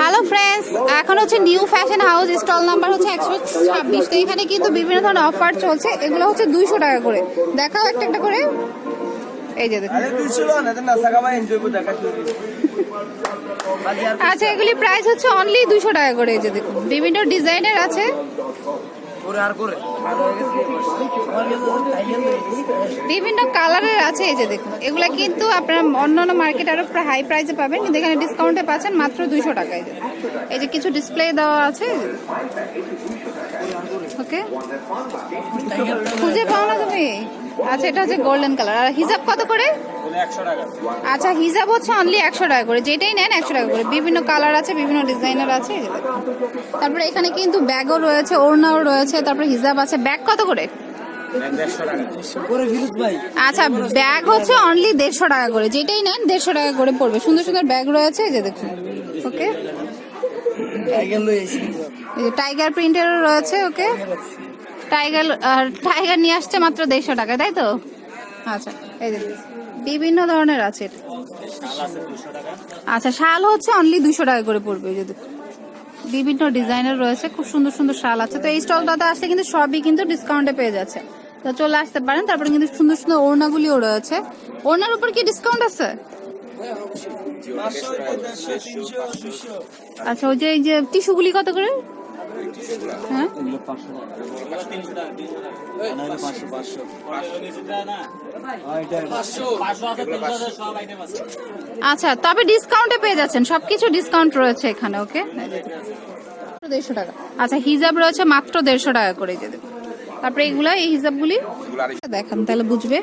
Hello friends এখন হচ্ছে new fashion house stall number হচ্ছে একশো ছাব্বিশ। তো এখানে কিন্তু বিভিন্ন ধরনের অফার চলছে। এগুলো হচ্ছে দুইশো টাকা করে। দেখাও একটা একটা করে। এই যে আচ্ছা এগুলি প্রাইস হচ্ছে অনলি দুইশো টাকা করে। এই যে দেখুন। বিভিন্ন ডিজাইনের আছে। বিভিন্ন কালারের আছে এই যে দেখুন। এগুলা কিন্তু আপনারা অন্যান্য মার্কেট আরও হাই প্রাইসে পাবেন। কিন্তু এখানে ডিসকাউন্টে পাচ্ছেন মাত্র দুইশো টাকায়। এই যে। এই যে কিছু ডিসপ্লে দেওয়া আছে। ওকে খুঁজে পাও না তুমি? আচ্ছা এটা হচ্ছে গোল্ডেন কালার আর হিজাব কত করে? আচ্ছা হিজাব হচ্ছে অনলি একশো টাকা করে। যেটাই নেন একশো টাকা করে। বিভিন্ন কালার আছে বিভিন্ন ডিজাইনার আছে দেখুন। তারপরে এখানে কিন্তু ব্যাগও রয়েছে ওড়নাও রয়েছে তারপরে হিজাব আছে। ব্যাগ কত করে? আচ্ছা ব্যাগ হচ্ছে অনলি দেড়শো টাকা করে। যেটাই নেন দেড়শো টাকা করে পড়বে। সুন্দর সুন্দর ব্যাগ রয়েছে যে দেখুন। ওকে? টাইগার প্রিন্টেরও রয়েছে ওকে? টাইগার টাইগার নিয়ে আসছে মাত্র দেড়শো টাকা তাই তো? আচ্ছা এই যে বিভিন্ন ধরনের আছে। আচ্ছা শাল হচ্ছে অনলি দুশো টাকা করে পড়বে যদি। বিভিন্ন ডিজাইনের রয়েছে, খুব সুন্দর সুন্দর শাল আছে। তো এই স্টলটাতে আসলে কিন্তু সবই কিন্তু ডিসকাউন্টে পেয়ে যাচ্ছে। তো চলে আসতে পারেন, তারপরে কিন্তু সুন্দর সুন্দর ওড়নাগুলিও রয়েছে। ওড়নার উপর কি ডিসকাউন্ট আছে? আচ্ছা ওই যে, এই যে টিস্যুগুলি কত করে? হ্যাঁ আচ্ছা তবে ডিসকাউন্টে পেয়ে যাচ্ছেন। সবকিছু ডিসকাউন্ট রয়েছে এখানে ওকে দেড়শো টাকা। আচ্ছা হিজাব রয়েছে মাত্র দেড়শো টাকা করে এই যে দেখুন। তারপরে এইগুলা এই হিজাবগুলি? দেখান তাহলে বুঝবে।